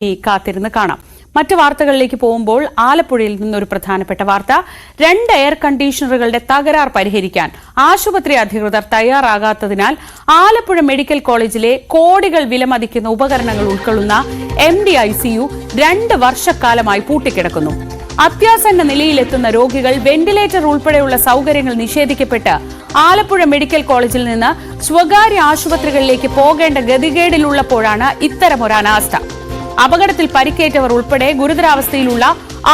ഈ കാത്തിരുന്ന് കാണാം. മറ്റു വാർത്തകളിലേക്ക് പോകുമ്പോൾ ആലപ്പുഴയിൽ നിന്നൊരു പ്രധാനപ്പെട്ട വാർത്ത. രണ്ട് എയർ കണ്ടീഷണറുകളുടെ തകരാർ പരിഹരിക്കാൻ ആശുപത്രി അധികൃതർ തയ്യാറാകാത്തതിനാൽ ആലപ്പുഴ മെഡിക്കൽ കോളേജിലെ കോടികൾ വിലമതിക്കുന്ന ഉപകരണങ്ങൾ ഉൾക്കൊള്ളുന്ന M D I C U രണ്ട് വർഷക്കാലമായി പൂട്ടിക്കിടക്കുന്നു. അത്യാസന്ന നിലയിലെത്തുന്ന രോഗികൾ വെന്റിലേറ്റർ ഉൾപ്പെടെയുള്ള സൗകര്യങ്ങൾ നിഷേധിക്കപ്പെട്ട് ആലപ്പുഴ മെഡിക്കൽ കോളേജിൽ നിന്ന് സ്വകാര്യ ആശുപത്രികളിലേക്ക് പോകേണ്ട ഗതികേടിലുള്ളപ്പോഴാണ് ഇത്തരമൊരു അനാസ്ഥ അപകടത്തിൽ പരിക്കേറ്റവർ ഉൾപ്പെടെ ഗുരുതരാവസ്ഥയിലുള്ള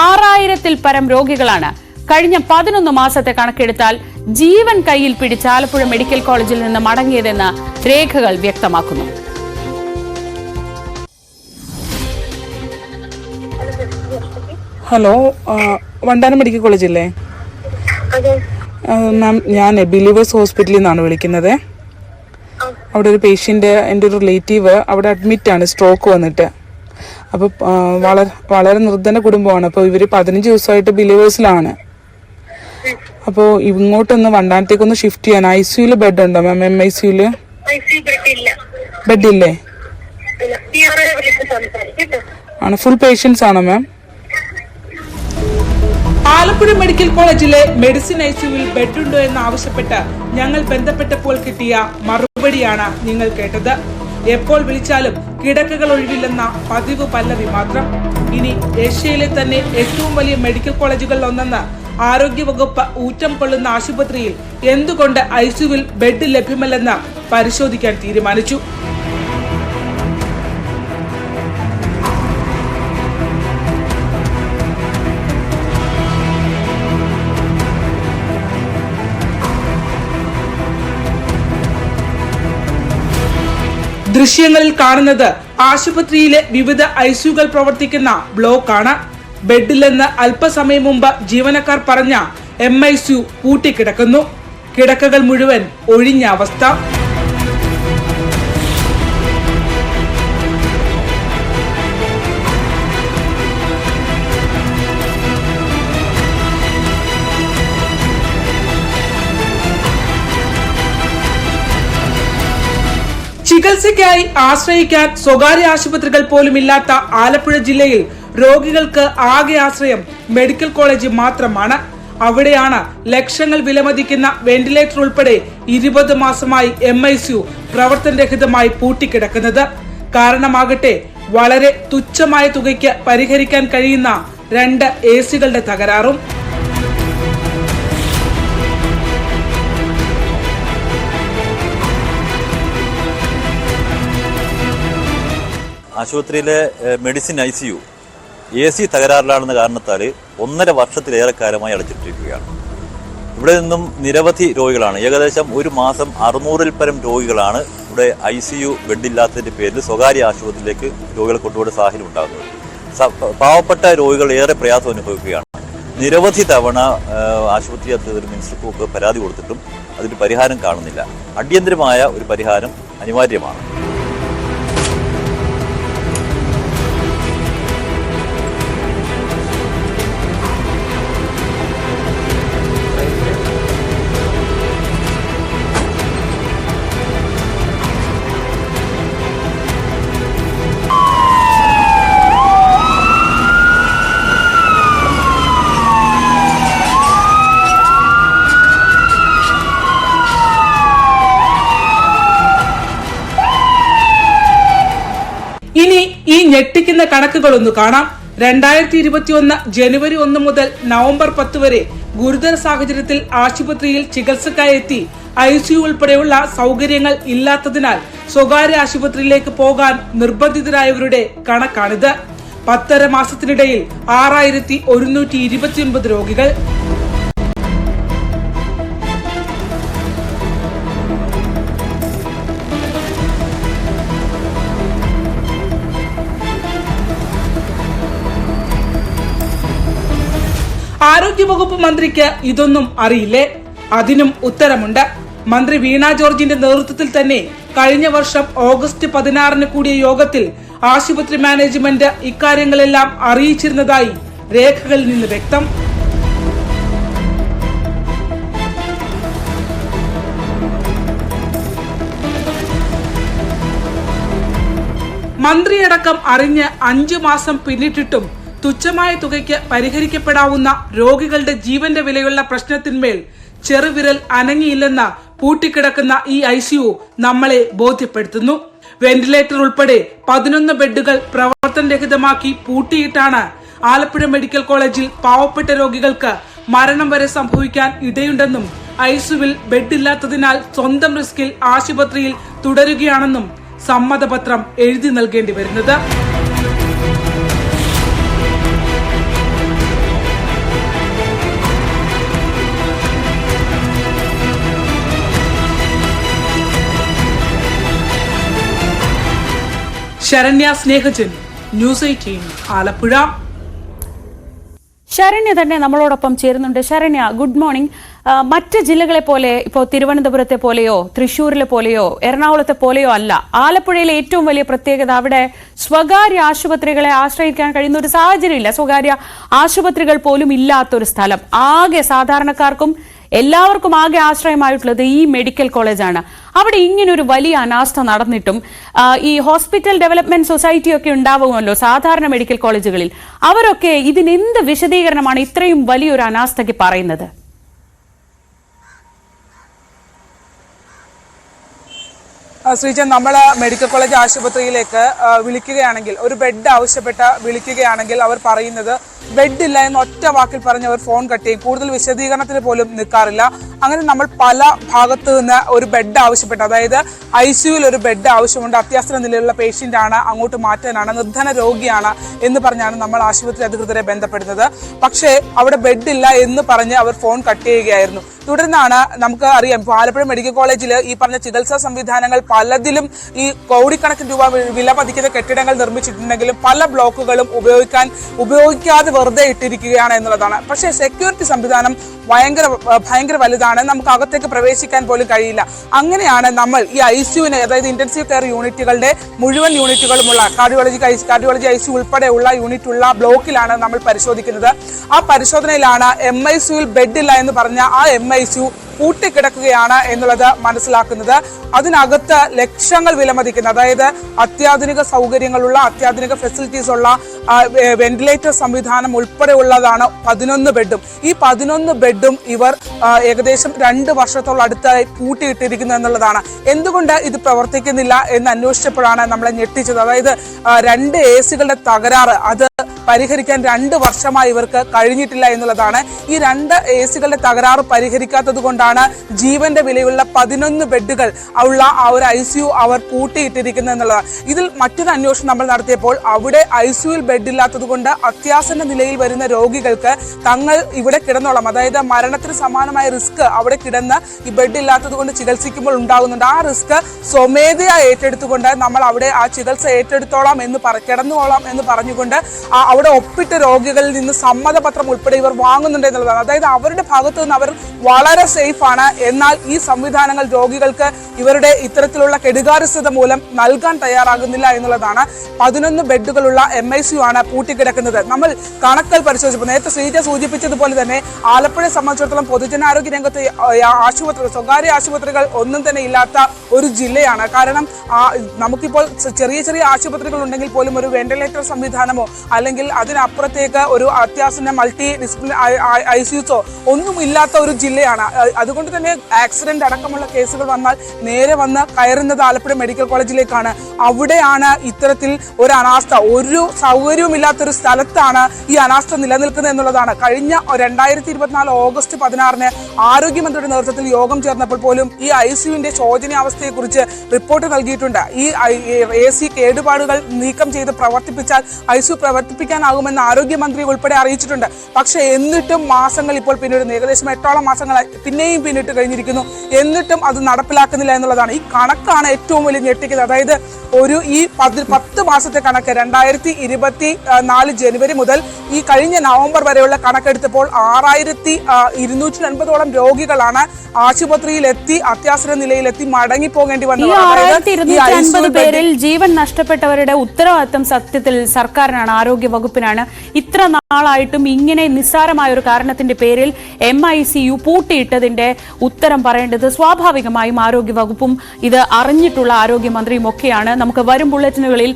ആറായിരത്തിൽ പരം രോഗികളാണ്. കഴിഞ്ഞ പതിനൊന്ന് മാസത്തെ കണക്കെടുത്താൽ ജീവൻ കയ്യിൽ പിടിച്ച് ആലപ്പുഴ മെഡിക്കൽ കോളേജിൽ നിന്ന് മടങ്ങിയതെന്ന് രേഖകൾ വ്യക്തമാക്കുന്നു. ഹലോ വണ്ടാനം മെഡിക്കൽ കോളേജ് അല്ലേ മാം ഞാൻ ബിലീവേഴ്സ് ഹോസ്പിറ്റലിൽ നിന്നാണ് വിളിക്കുന്നത്. അവിടെ ഒരു പേഷ്യന്റ് എന്റെ ഒരു റിലേറ്റീവ് അവിടെ അഡ്മിറ്റ് ആണ് സ്ട്രോക്ക് വന്നിട്ട്. അപ്പോൾ വളരെ വളരെ നിർദ്ധന കുടുംബമാണ്. അപ്പോൾ ഇവർ പതിനഞ്ച് ദിവസമായിട്ട് ബിലീവേഴ്സിലാണ്. അപ്പോൾ ഇങ്ങോട്ടൊന്ന് വണ്ടാനത്തേക്കൊന്ന് ഷിഫ്റ്റ് ചെയ്യാൻ. ഐ സിയുയിൽ ബെഡ് ഉണ്ടോ മാം എം ഐ സിയുയിൽ ബെഡ് ഇല്ല ആണ്. ഫുൾ പേഷ്യൻസ് ആണോ മാം ആലപ്പുഴ മെഡിക്കൽ കോളേജിലെ മെഡിസിൻ ഐസിയുവിൽ ബെഡുണ്ടോ എന്ന് ആവശ്യപ്പെട്ട് ഞങ്ങൾ ബന്ധപ്പെട്ടപ്പോൾ കിട്ടിയ മറുപടിയാണ് നിങ്ങൾ കേട്ടത്. എപ്പോൾ വിളിച്ചാലും കിടക്കകൾ ഒഴിവില്ലെന്ന പതിവ് പല്ലവി മാത്രം. ഇനി ഏഷ്യയിലെ തന്നെ ഏറ്റവും വലിയ മെഡിക്കൽ കോളേജുകളിൽ ഒന്നെന്ന് ആരോഗ്യവകുപ്പ് ഊറ്റം കൊള്ളുന്ന ആശുപത്രിയിൽ എന്തുകൊണ്ട് ഐസിയുവിൽ ബെഡ് ലഭ്യമല്ലെന്ന് പരിശോധിക്കാൻ തീരുമാനിച്ചു. ദൃശ്യങ്ങളിൽ കാണുന്നത് ആശുപത്രിയിലെ വിവിധ ഐസിയുകൾ പ്രവർത്തിക്കുന്ന ബ്ലോക്കാണ്. ബെഡിലെന്ന് അല്പസമയം മുമ്പ് ജീവനക്കാർ പറഞ്ഞ എം ഐ സിയു പൂട്ടിക്കിടക്കുന്നു. കിടക്കകൾ മുഴുവൻ ഒഴിഞ്ഞ അവസ്ഥ. ചികിത്സയ്ക്കായി ആശ്രയിക്കാൻ സ്വകാര്യ ആശുപത്രികൾ പോലും ഇല്ലാത്ത ആലപ്പുഴ ജില്ലയിൽ രോഗികൾക്ക് ആകെ ആശ്രയം മെഡിക്കൽ കോളേജ് മാത്രമാണ്. അവിടെയാണ് ലക്ഷങ്ങൾ വിലമതിക്കുന്ന വെന്റിലേറ്റർ ഉൾപ്പെടെ ഇരുപത് മാസമായി എം ഐ സി യു പ്രവർത്തനരഹിതമായി പൂട്ടിക്കിടക്കുന്നത്. കാരണമാകട്ടെ വളരെ തുച്ഛമായ തുകയ്ക്ക് പരിഹരിക്കാൻ കഴിയുന്ന രണ്ട് എ സികളുടെ തകരാറും. ആശുപത്രിയിലെ medicine I C U A C തകരാറിലാണെന്ന കാരണത്താൽ ഒന്നര വർഷത്തിലേറെ കാലമായി അടച്ചിട്ടിരിക്കുകയാണ്. ഇവിടെ നിന്നും നിരവധി രോഗികളാണ്. ഏകദേശം ഒരു മാസം അറുന്നൂറിൽ പരം രോഗികളാണ് ഇവിടെ ഐ സി യു ബെഡില്ലാത്തതിന്റെ പേരിൽ സ്വകാര്യ ആശുപത്രിയിലേക്ക് രോഗികളെ കൊണ്ടുപോയ സാഹചര്യം ഉണ്ടാകുന്നത്. പാവപ്പെട്ട രോഗികൾ ഏറെ പ്രയാസം അനുഭവിക്കുകയാണ്. നിരവധി തവണ ആശുപത്രി അധികൃതർ മിനിസ്റ്റർക്കൊക്കെ പരാതി കൊടുത്തിട്ടും അതിന് പരിഹാരം കാണുന്നില്ല. അടിയന്തരമായ ഒരു പരിഹാരം അനിവാര്യമാണ്. ഈ ഞെട്ടിക്കുന്ന കണക്കുകളൊന്ന് കാണാം. രണ്ടായിരത്തി ഇരുപത്തിയൊന്ന് ജനുവരി ഒന്ന് മുതൽ നവംബർ പത്ത് വരെ ഗുരുതര സാഹചര്യത്തിൽ ആശുപത്രിയിൽ ചികിത്സക്കായി എത്തി ഐ ഉൾപ്പെടെയുള്ള സൗകര്യങ്ങൾ ഇല്ലാത്തതിനാൽ സ്വകാര്യ ആശുപത്രിയിലേക്ക് പോകാൻ നിർബന്ധിതരായവരുടെ കണക്കാണിത്. പത്തര മാസത്തിനിടയിൽ ആറായിരത്തി ഒരുന്നൂറ്റി ഇരുപത്തിയൊൻപത് രോഗികൾ. ആരോഗ്യവകുപ്പ് മന്ത്രിക്ക് ഇതൊന്നും അറിയില്ലേ? അതിനും ഉത്തരമുണ്ട്. മന്ത്രി വീണ ജോർജിന്റെ നേതൃത്വത്തിൽ തന്നെ കഴിഞ്ഞ വർഷം ഓഗസ്റ്റ് പതിനാറിന് കൂടിയ യോഗത്തിൽ ആശുപത്രി മാനേജ്മെന്റ് ഇക്കാര്യങ്ങളെല്ലാം അറിയിച്ചിരുന്നതായി രേഖകളിൽ നിന്ന് വ്യക്തം. മന്ത്രിയടക്കം അറിഞ്ഞ് അഞ്ചു മാസം പിന്നിട്ടിട്ടും തുച്ഛമായ തുകയ്ക്ക് പരിഹരിക്കപ്പെടാവുന്ന രോഗികളുടെ ജീവന്റെ വിലയുള്ള പ്രശ്നത്തിന്മേൽ ചെറുവിരൽ അനങ്ങിയില്ലെന്ന പൂട്ടിക്കിടക്കുന്ന ഈ ഐ സിയു നമ്മളെ ബോധ്യപ്പെടുത്തുന്നു. വെന്റിലേറ്റർ ഉൾപ്പെടെ പതിനൊന്ന് ബെഡുകൾ പ്രവർത്തനരഹിതമാക്കി പൂട്ടിയിട്ടാണ് ആലപ്പുഴ മെഡിക്കൽ കോളേജിൽ പാവപ്പെട്ട രോഗികൾക്ക് മരണം വരെ സംഭവിക്കാൻ ഇടയുണ്ടെന്നും ഐസുവിൽ ബെഡില്ലാത്തതിനാൽ സ്വന്തം റിസ്കിൽ ആശുപത്രിയിൽ തുടരുകയാണെന്നും സമ്മതപത്രം എഴുതി നൽകേണ്ടി വരുന്നത്. Saranya Snehajan news eighteen Alappuzha. Saranya തന്നെ നമ്മളോടൊപ്പം ചേരുന്നുണ്ട്. ശരണ്യ ഗുഡ് മോർണിംഗ് മറ്റ് ജില്ലകളെ പോലെ ഇപ്പോൾ തിരുവനന്തപുരത്തെ പോലെയോ തൃശ്ശൂരിലെ പോലെയോ എറണാകുളത്തെ പോലെയോ അല്ല. ആലപ്പുഴയിലെ ഏറ്റവും വലിയ പ്രത്യേകത അവിടെ സ്വകാര്യ ആശുപത്രികളെ ആശ്രയിക്കാൻ കഴിയുന്ന ഒരു സാഹചര്യം ഇല്ല സ്വകാര്യ ആശുപത്രികൾ പോലും ഇല്ലാത്തൊരു സ്ഥലം. ആകെ സാധാരണക്കാർക്കും എല്ലാവർക്കും ആകെ ആശ്രയമായിട്ടുള്ളത് ഈ മെഡിക്കൽ കോളേജാണ്. അവിടെ ഇങ്ങനെ ഒരു വലിയ അനാസ്ഥ നടന്നിട്ടും ഈ ഹോസ്പിറ്റൽ ഡെവലപ്മെന്റ് സൊസൈറ്റി ഒക്കെ ഉണ്ടാവുമല്ലോ സാധാരണ മെഡിക്കൽ കോളേജുകളിൽ. അവരൊക്കെ ഇതിനെന്ത് വിശദീകരണമാണ് ഇത്രയും വലിയൊരു അനാസ്ഥയ്ക്ക് പറയുന്നത്? ശ്രീജൻ നമ്മൾ മെഡിക്കൽ കോളേജ് ആശുപത്രിയിലേക്ക് വിളിക്കുകയാണെങ്കിൽ ഒരു ബെഡ് ആവശ്യപ്പെട്ട വിളിക്കുകയാണെങ്കിൽ അവർ പറയുന്നത് ബെഡ് ഇല്ല എന്ന് ഒറ്റ വാക്കിൽ പറഞ്ഞ് അവർ ഫോൺ കട്ട് ചെയ്യും. കൂടുതൽ വിശദീകരണത്തിന് പോലും നിൽക്കാറില്ല. അങ്ങനെ നമ്മൾ പല ഭാഗത്തു നിന്ന് ഒരു ബെഡ് ആവശ്യപ്പെട്ടു. അതായത് ഐ സിയുയിൽ ഒരു ബെഡ് ആവശ്യമുണ്ട്. അത്യാസന നിലയിലുള്ള പേഷ്യന്റ് ആണ് അങ്ങോട്ട് മാറ്റാനാണ് നിർധന രോഗിയാണ് എന്ന് പറഞ്ഞാണ് നമ്മൾ ആശുപത്രി അധികൃതരെ ബന്ധപ്പെടുന്നത്. പക്ഷേ അവിടെ ബെഡ് ഇല്ല എന്ന് പറഞ്ഞ് അവർ ഫോൺ കട്ട് ചെയ്യുകയായിരുന്നു. തുടർന്നാണ് നമുക്ക് അറിയാം ആലപ്പുഴ മെഡിക്കൽ കോളേജിൽ ഈ പറഞ്ഞ ചികിത്സാ സംവിധാനങ്ങൾ പലതിലും ഈ കോടിക്കണക്കിന് രൂപ വില പതിക്കുന്ന കെട്ടിടങ്ങൾ നിർമ്മിച്ചിട്ടുണ്ടെങ്കിലും പല ബ്ലോക്കുകളും ഉപയോഗിക്കാൻ ഉപയോഗിക്കാതെ വെറുതെ ഇട്ടിരിക്കുകയാണ് എന്നുള്ളതാണ്. പക്ഷേ സെക്യൂരിറ്റി സംവിധാനം ഭയങ്കര ഭയങ്കര വലുതാണ്. നമുക്ക് അകത്തേക്ക് പ്രവേശിക്കാൻ പോലും കഴിയില്ല. അങ്ങനെയാണ് നമ്മൾ ഈ ഐ സിയുവിനെ അതായത് ഇന്റൻസീവ് കെയർ യൂണിറ്റുകളുടെ മുഴുവൻ യൂണിറ്റുകളുമുള്ള കാർഡിയോളജി കാർഡിയോളജി ഐ സി ഉൾപ്പെടെയുള്ള യൂണിറ്റ് ഉള്ള ബ്ലോക്കിലാണ് നമ്മൾ പരിശോധിക്കുന്നത്. ആ പരിശോധനയിലാണ് എം ഐ സിയുൽ ബെഡ് ഇല്ല എന്ന് പറഞ്ഞ ആ എം ഐ സിയു പൂട്ടിക്കിടക്കുകയാണ് എന്നുള്ളത് മനസ്സിലാക്കുന്നത്. അതിനകത്ത് ലക്ഷങ്ങൾ വിലമതിക്കുന്ന. അതായത് അത്യാധുനിക സൗകര്യങ്ങളുള്ള അത്യാധുനിക ഫെസിലിറ്റീസ് ഉള്ള വെന്റിലേറ്റർ സംവിധാനം ഉൾപ്പെടെയുള്ളതാണ് പതിനൊന്ന് ബെഡും. ഈ പതിനൊന്ന് ബെഡും ഇവർ ഏകദേശം രണ്ട് വർഷത്തോളം അടുത്തായി പൂട്ടിയിട്ടിരിക്കുന്നു എന്നുള്ളതാണ്. എന്തുകൊണ്ട് ഇത് പ്രവർത്തിക്കുന്നില്ല എന്ന് അന്വേഷിച്ചപ്പോഴാണ് നമ്മളെ ഞെട്ടിച്ചത്. അതായത് രണ്ട് എ സികളുടെ തകരാറ് അത് പരിഹരിക്കാൻ രണ്ട് വർഷമായി ഇവർക്ക് കഴിഞ്ഞിട്ടില്ല എന്നുള്ളതാണ്. ഈ രണ്ട് എ സികളുടെ തകരാറ് പരിഹരിക്കാത്തത് കൊണ്ടാണ് ജീവന്റെ വിലയുള്ള പതിനൊന്ന് ബെഡുകൾ ഉള്ള ആ ഒരു ഐ സി യു അവർ പൂട്ടിയിട്ടിരിക്കുന്നത് എന്നുള്ളതാണ് ഇതിൽ മറ്റൊരു അന്വേഷണം നമ്മൾ നടത്തിയപ്പോൾ അവിടെ ഐ സി യുയിൽ ബെഡ് ഇല്ലാത്തത് കൊണ്ട് അത്യാസന്ന നിലയിൽ വരുന്ന രോഗികൾക്ക് തങ്ങൾ ഇവിടെ കിടന്നോളാം. അതായത് മരണത്തിന് സമാനമായ റിസ്ക് അവിടെ കിടന്ന് ഈ ബെഡ് ഇല്ലാത്തത് കൊണ്ട് ചികിത്സിക്കുമ്പോൾ ഉണ്ടാകുന്നുണ്ട്. ആ റിസ്ക് സ്വമേധയാ ഏറ്റെടുത്തുകൊണ്ട് നമ്മൾ അവിടെ ആ ചികിത്സ ഏറ്റെടുത്തോളാം എന്ന് പറ കിടന്നുകൊള്ളാം എന്ന് പറഞ്ഞുകൊണ്ട് അവിടെ ഒപ്പിട്ട രോഗികളിൽ നിന്ന് സമ്മതപത്രം ഉൾപ്പെടെ ഇവർ വാങ്ങുന്നുണ്ട് എന്നുള്ളതാണ്. അതായത് അവരുടെ ഭാഗത്തു നിന്ന് അവർ വളരെ സേഫ് ആണ് എന്നാൽ ഈ സംവിധാനങ്ങൾ രോഗികൾക്ക് ഇവരുടെ ഇത്തരത്തിലുള്ള കെടുകാരസ്ഥത മൂലം നൽകാൻ തയ്യാറാകുന്നില്ല എന്നുള്ളതാണ് പതിനൊന്ന് ബെഡുകളുള്ള എം ഐ സിയു ആണ് പൂട്ടിക്കിടക്കുന്നത് നമ്മൾ കണക്കൽ പരിശോധിച്ചപ്പോൾ നേരത്തെ ശ്രീജ സൂചിപ്പിച്ചതുപോലെ തന്നെ ആലപ്പുഴയെ സംബന്ധിച്ചിടത്തോളം പൊതുജനാരോഗ്യ രംഗത്ത് ആശുപത്രികൾ സ്വകാര്യ ആശുപത്രികൾ ഒന്നും തന്നെ ഇല്ലാത്ത ഒരു ജില്ലയാണ് കാരണം നമുക്കിപ്പോൾ ചെറിയ ചെറിയ ആശുപത്രികൾ ഉണ്ടെങ്കിൽ പോലും ഒരു വെന്റിലേറ്റർ സംവിധാനമോ അല്ലെങ്കിൽ അതിനപ്പുറത്തേക്ക് ഒരു അത്യാസന്ന മൾട്ടി ഡിസിപ്ലിൻ ഐ സിയുസോ ഒന്നും ഇല്ലാത്ത ഒരു ജില്ലയാണ് അതുകൊണ്ട് തന്നെ ആക്സിഡന്റ് അടക്കമുള്ള കേസുകൾ വന്നാൽ നേരെ വന്ന് കയറുന്നത് ആലപ്പുഴ മെഡിക്കൽ കോളേജിലേക്കാണ് അവിടെയാണ് ഇത്തരത്തിൽ ഒരു അനാസ്ഥ. ഒരു സൗകര്യവുമില്ലാത്തൊരു സ്ഥലത്താണ് ഈ അനാസ്ഥ നിലനിൽക്കുന്നത് എന്നുള്ളതാണ്. കഴിഞ്ഞ രണ്ടായിരത്തി ഇരുപത്തിനാല് ഓഗസ്റ്റ് പതിനാറിന് ആരോഗ്യമന്ത്രിയുടെ നേതൃത്വത്തിൽ യോഗം ചേർന്നപ്പോൾ പോലും ഈ ഐ സിയുവിന്റെ ശോചനീയാവസ്ഥയെക്കുറിച്ച് റിപ്പോർട്ട് നൽകിയിട്ടുണ്ട്. ഈ എ സി കേടുപാടുകൾ നീക്കം ചെയ്ത് പ്രവർത്തിപ്പിച്ചാൽ ഐ സി പ്രവർത്തിപ്പിക്കാനാകുമെന്ന് ആരോഗ്യമന്ത്രി ഉൾപ്പെടെ അറിയിച്ചിട്ടുണ്ട്. പക്ഷേ എന്നിട്ടും മാസങ്ങൾ ഇപ്പോൾ പിന്നീട് ഏകദേശം എട്ടോളം മാസങ്ങളായി. പിന്നെയും പിന്നിട്ട് കഴിഞ്ഞിരിക്കുന്നു. എന്നിട്ടും അത് നടപ്പിലാക്കുന്നില്ല എന്നുള്ളതാണ് ഈ കണക്കാണ് ഏറ്റവും വലിയ ഞെട്ടിക്കുന്നത് അതായത് ഒരു ഈ പതി പത്ത് മാസത്തെ കണക്ക് രണ്ടായിരത്തി ഇരുപത്തി നാല് ജനുവരി മുതൽ ഈ കഴിഞ്ഞ നവംബർ വരെയുള്ള കണക്കെടുത്തപ്പോൾ ആറായിരത്തി ഇരുന്നൂറ്റി അൻപതോളം രോഗികളാണ് ആശുപത്രിയിൽ എത്തി അത്യാസന നിലയിലെത്തി മടങ്ങി പോകേണ്ടി വന്നത് പേരിൽ ജീവൻ നഷ്ടപ്പെട്ടവരുടെ ഉത്തരവാദിത്തം സത്യത്തിൽ സർക്കാരിനാണ് ആരോഗ്യ വകുപ്പിനാണ്. ഇത്ര നാളായിട്ടും ഇങ്ങനെ നിസ്സാരമായ ഒരു കാരണത്തിന്റെ പേരിൽ എം ഐ സി യു പൂട്ടിയിട്ടതിന്റെ ഉത്തരം പറയേണ്ടത് സ്വാഭാവികമായും ആരോഗ്യവകുപ്പും ഇത് അറിഞ്ഞിട്ടുള്ള ആരോഗ്യമന്ത്രിയും ഒക്കെയാണ് നമുക്ക് വരും ബുള്ളറ്റിനുകളിൽ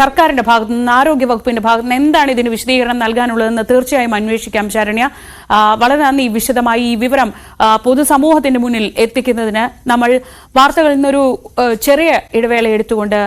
സർക്കാരിന്റെ ഭാഗത്തു നിന്ന് ആരോഗ്യവകുപ്പിന്റെ ഭാഗത്തു നിന്ന് എന്താണ് ഇതിന് വിശദീകരണം നൽകാനുള്ളതെന്ന് തീർച്ചയായും അന്വേഷിക്കാം ശരണ്യ. വളരെ നന്ദി വിശദമായി ഈ വിവരം പൊതുസമൂഹത്തിന്റെ മുന്നിൽ എത്തിക്കുന്നതിന്. നമ്മൾ വാർത്തകളിൽ നിന്നൊരു ചെറിയ ഇടവേള എടുത്തുകൊണ്ട്